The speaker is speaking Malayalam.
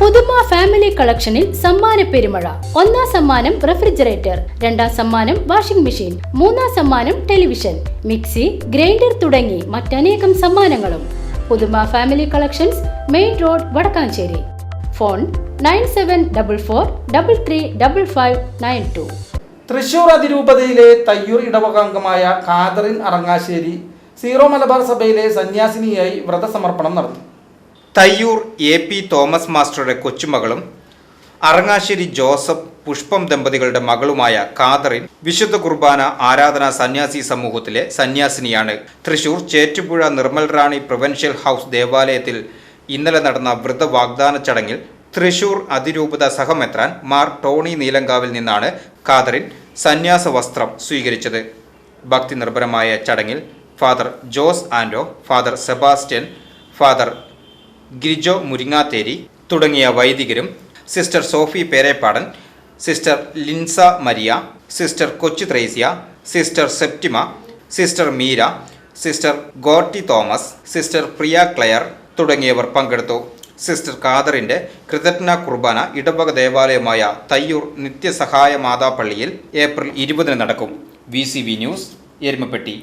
പുതുമ ഫാമിലി കളക്ഷനിൽ സമ്മാന പെരുമഴ. ഒന്നാം സമ്മാനം റെഫ്രിജറേറ്റർ രണ്ടാം സമ്മാനം വാഷിംഗ് മെഷീൻ മൂന്നാം സമ്മാനം ടെലിവിഷൻ മിക്സി ഗ്രൈൻഡർ തുടങ്ങി മറ്റനേകം സമ്മാനങ്ങളും. Puthuma family collections main road Wadakkanchery. Phone nine seven double four double three double five nine two. Thrissur അതിരൂപതയിലെ തയ്യൂർ ഇടവകാംഗമായ കാതറിൻ അറങ്ങാശ്ശേരി സീറോ മലബാർ സഭയിലെ സന്യാസിനിയായി വ്രതസമർപ്പണം നടത്തി. തയ്യൂർ എ പി തോമസ് മാസ്റ്ററുടെ കൊച്ചുമകളും അറങ്ങാശ്ശേരി ജോസഫ് പുഷ്പം ദമ്പതികളുടെ മകളുമായ കാതറിൻ വിശുദ്ധ കുർബാന ആരാധന സന്യാസി സമൂഹത്തിലെ സന്യാസിനിയാണ്. തൃശൂർ ചേറ്റുപുഴ നിർമ്മൽ റാണി പ്രൊവൻഷ്യൽ ഹൗസ് ദേവാലയത്തിൽ ഇന്നലെ നടന്ന വ്രത വാഗ്ദാന ചടങ്ങിൽ തൃശൂർ അതിരൂപത സഹമെത്രാൻ മാർ ടോണി നീലങ്കാവിൽ നിന്നാണ് കാതറിൻ സന്യാസ വസ്ത്രം സ്വീകരിച്ചത്. ഭക്തി നിർഭരമായ ചടങ്ങിൽ father Jose Ando father Sebastian father Girijo Muringatheri തുടങ്ങിയ വൈദികരും sister Sophie Perepadan sister Linsa Maria sister Kochu Thresia sister Septima sister Meera sister Gorty Thomas sister Priya Claire തുടങ്ങിയവർ പങ്കെടുത്തു. സിസ്റ്റർ കാദറിന്റെ കൃതജ്ഞ കുർബാന ഇടവക ദേവാലയമായ തയ്യൂർ നിത്യസഹായ മാതാപ്പള്ളിയിൽ ഏപ്രിൽ ഇരുപതിന് നടക്കും. V news Erumapetty.